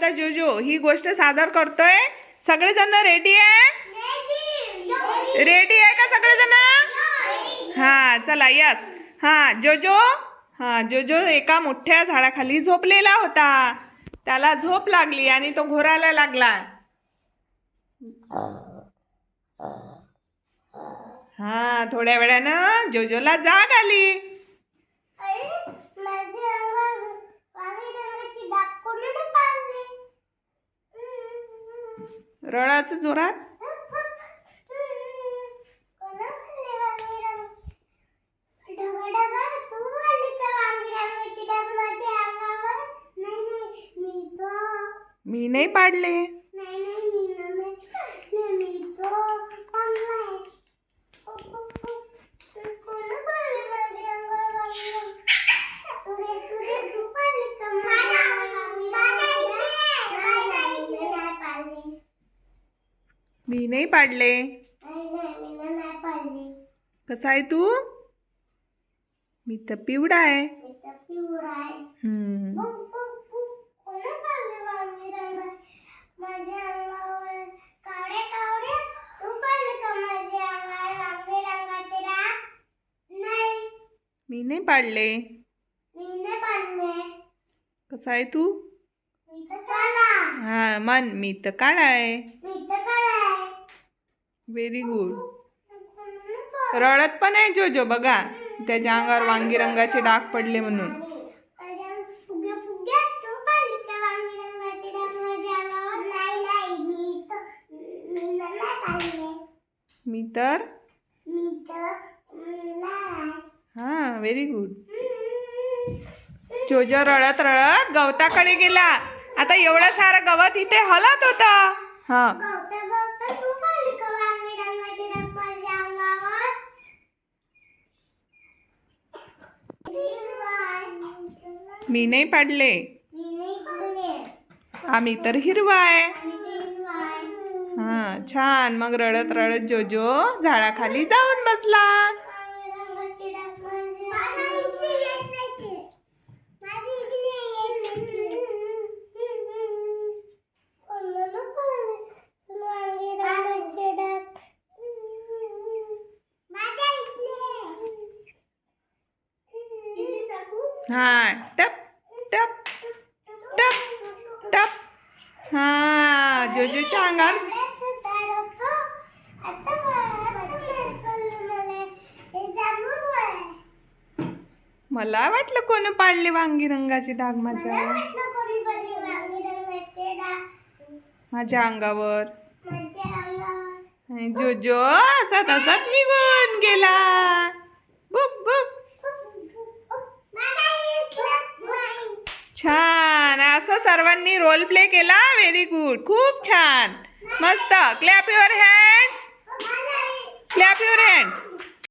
जोजो ही गोष्ट सादर करतोय. सगळेजण रेडी आहे? रेडी आहे का सगळेजण? हा चला यस हा जोजो. हा जोजो एका मोठ्या झाडाखाली झोपलेला होता. त्याला झोप लागली आणि तो घोरायला लागला. हा थोड्या वेळानं जोजोला जाग आली. रडाच जोरात? मी नाही पाडले. मी नाही पाडले. कसा आहे तू? मी तर पिवडा आहे. मी नाही पाडले मी नाही पाडले. कसा आहे तू? हा मन मी तर काळा आहे. व्हेरी गुड रडत पण आहे जोजो बघा. त्याच्या अंगावर वांगी रंगाचे डाग पडले म्हणून. मी तर? हा व्हेरी गुड जोजो रडत रडत गवताकडे गेला. आता एवढं सारं गवत इथे हलत होतं. हा गवता गवता तू पडली का वांगे रंगाचे डाग माझ्या अंगावर मी नाही पाडले. आम्ही तर हिरवा आहे हिरवाय. हां छान. मग रडत रडत जोजो झाडाखाली जाऊन बसला वांगे रंगाचे डाग म्हणजे माझ्या इथली येत नाही ते. माझ्या इथली येत नाही. कोणाला पडले? वांगे रंगाचे डाग. माझ्या इथले. तिथे टाकू? हा टप टप टप टप. हा जोजूच्या अंगावर मला वाटलं कोण पाडले वांगी रंगाचे डाग माझ्या. माझ्या अंगावर. जोजो असा तसाच निघून गेला. Book book. छान. असं सर्वांनी रोल प्ले केला. व्हेरी गुड खूप छान. मस्त. Clap your hands clap your hands